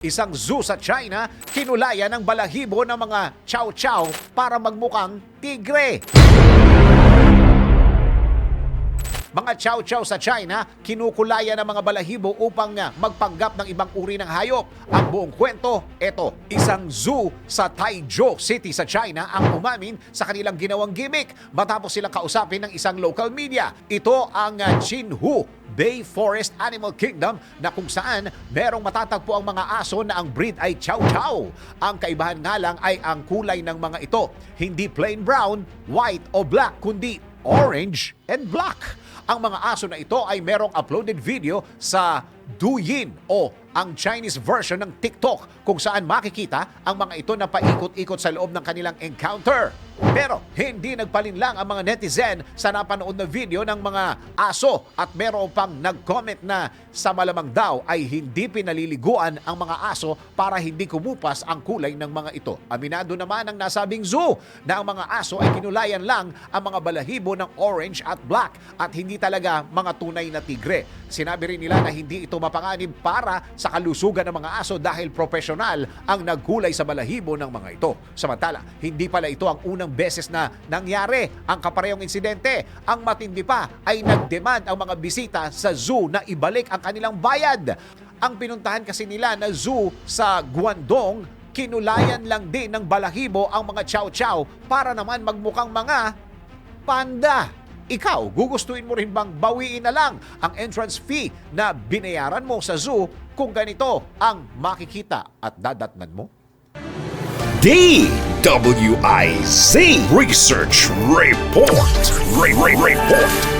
Isang zoo sa China, kinulayan ng balahibo ng mga chow-chow para magmukhang tigre. Mga chow-chow sa China, kinukulayan ng mga balahibo upang nga magpanggap ng ibang uri ng hayop. Ang buong kwento, eto, isang zoo sa Taizhou City sa China ang umamin sa kanilang ginawang gimmick matapos silang kausapin ng isang local media. Ito ang uh, Jinhu Bay Forest Animal Kingdom na kung saan merong matatagpo ang mga aso na ang breed ay Chow Chow. Ang kaibahan nga lang ay ang kulay ng mga ito. Hindi plain brown, white o black, kundi orange and black. Ang mga aso na ito ay merong uploaded video sa Douyin o ang Chinese version ng TikTok kung saan makikita ang mga ito na paikot-ikot sa loob ng kanilang encounter. Pero hindi nagpalinlang ang mga netizen sa napanood na video ng mga aso at meron pang nag-comment na sa malamang daw ay hindi pinaliliguan ang mga aso para hindi kumupas ang kulay ng mga ito. Aminado naman ang nasabing zoo na ang mga aso ay kinulayan lang ang mga balahibo ng orange at black at hindi talaga mga tunay na tigre. Sinabi rin nila na hindi ito mapanganib para sa kalusugan ng mga aso dahil profesional ang nagkulay sa balahibo ng mga ito. Samantala, hindi pala ito ang unang beses na nangyari ang kaparehong insidente. Ang matindi pa ay nagdemand ang mga bisita sa zoo na ibalik ang kanilang bayad. Ang pinuntahan kasi nila na zoo sa Guangdong, kinulayan lang din ng balahibo ang mga chow-chow para naman magmukhang mga panda. Ikaw, gugustuhin mo rin bang bawiin na lang ang entrance fee na binayaran mo sa zoo kung ganito ang makikita at dadatnan mo? DWIZ Research Report. Re- Re- Report.